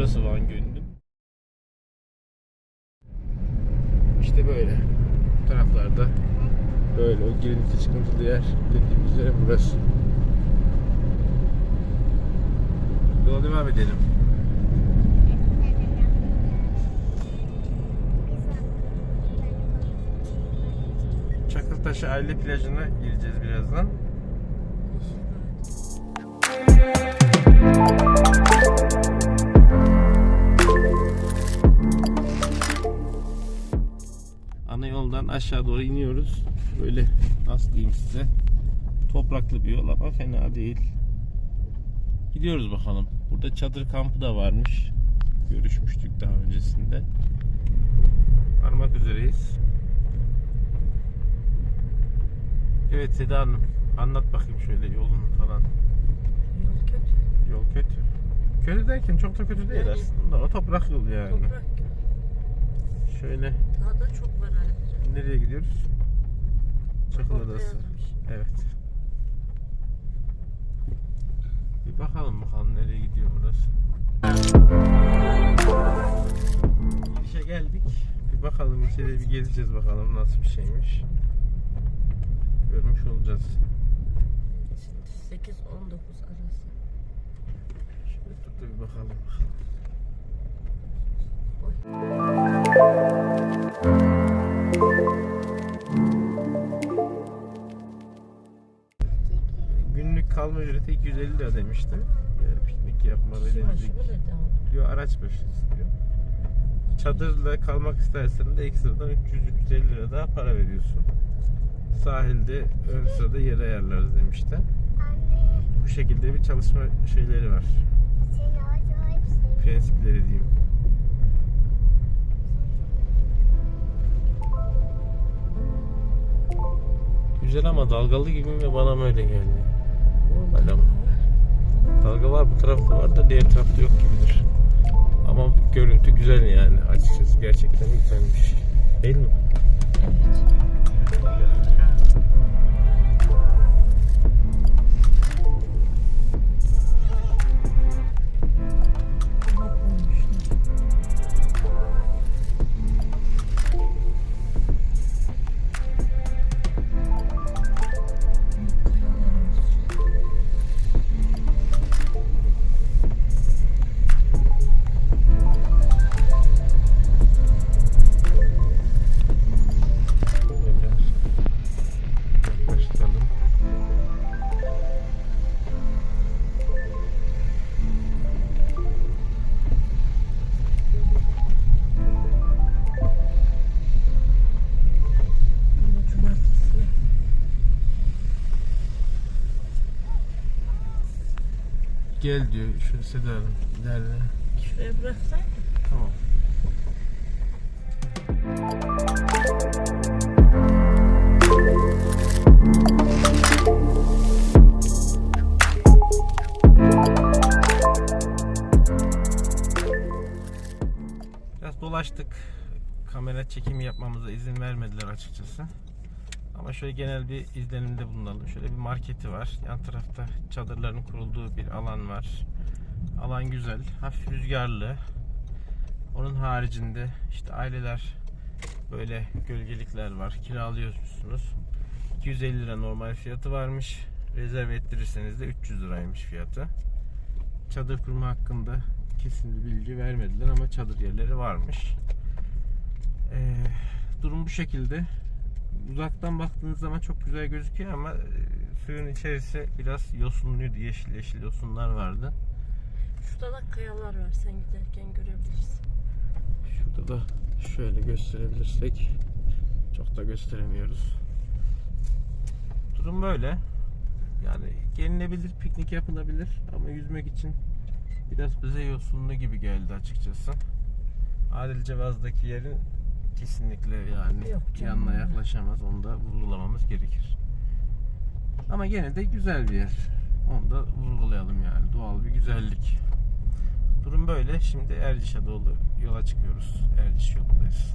burası Van Gölü'nün. İşte böyle. Bu taraflarda böyle o girinti çıkıntılı yer dediğimiz yer burası. Yola devam edelim. Çakıltaşı aile plajına gireceğiz birazdan. Aşağı doğru iniyoruz. Böyle nasıl diyeyim size. Topraklı bir yol ama fena değil. Gidiyoruz bakalım. Burada çadır kampı da varmış. Görüşmüştük daha öncesinde. Varmak üzereyiz. Evet Seda Hanım. Anlat bakayım şöyle yolun falan. Yol kötü. Yol kötü. Kötü derken çok da kötü değil Yani- aslında. O toprak yol yani. Toprak. Şöyle Daha da çok var ayrıca. Nereye gidiyoruz? Çakıl Adası. Evet. Bir bakalım bakalım nereye gidiyor burası. Girişe geldik. Bir bakalım içeri bir gezeceğiz bakalım nasıl bir şeymiş. Görmüş olacağız. 8-19 arası. Şöyle dur da bir bakalım bakalım. Oy. Kalma ücreti 250 lira demişti. Yani piknik yapma ve denizlik. Diyor araç başı istiyor. Çadırla kalmak istersen de ekstradan 300-350 lira daha para veriyorsun. Sahilde ön sırada yer ayarlarız demişti. Bu şekilde bir çalışma şeyleri var. Prensipleri diyeyim. Güzel ama dalgalı gibi mi bana mı öyle geldi? Normal ama. Dalga var bu tarafta var da diğer tarafta yok gibidir. Ama görüntü güzel yani açıkçası gerçekten güzelmiş. Değil mi? Böyle Gel diyor şu Seda Hanım. İlerle. Şuraya bıraksaydın. Tamam. Biraz dolaştık. Kamera çekimi yapmamıza izin vermediler açıkçası. Ama şöyle genel bir izlenimde bulunalım. Şöyle bir marketi var. Yan tarafta çadırların kurulduğu bir alan var. Alan güzel. Hafif rüzgarlı. Onun haricinde işte aileler böyle gölgelikler var. Kiralıyorsunuz. 250 lira normal fiyatı varmış. Rezerv ettirirseniz de 300 liraymış fiyatı. Çadır kurma hakkında kesin bir bilgi vermediler ama çadır yerleri varmış. Ee, durum bu şekilde. Uzaktan baktığınız zaman çok güzel gözüküyor ama e, suyun içerisi biraz yosunluydu. Yeşil yeşil yosunlar vardı. Şurada da kayalar var. Sen giderken görebilirsin. Şurada da şöyle gösterebilirsek çok da gösteremiyoruz. Durum böyle. Yani gelinebilir, piknik yapılabilir ama yüzmek için biraz bize yosunlu gibi geldi açıkçası. Adil Cevaz'daki yerin kesinlikle yani Yok canım. yanına yaklaşamaz. Onu da vurgulamamız gerekir. Ama gene de güzel bir yer. Onu da vurgulayalım yani. Doğal bir güzellik. Durum böyle. Şimdi Erciş'e doğru yola çıkıyoruz. Erciş yolundayız.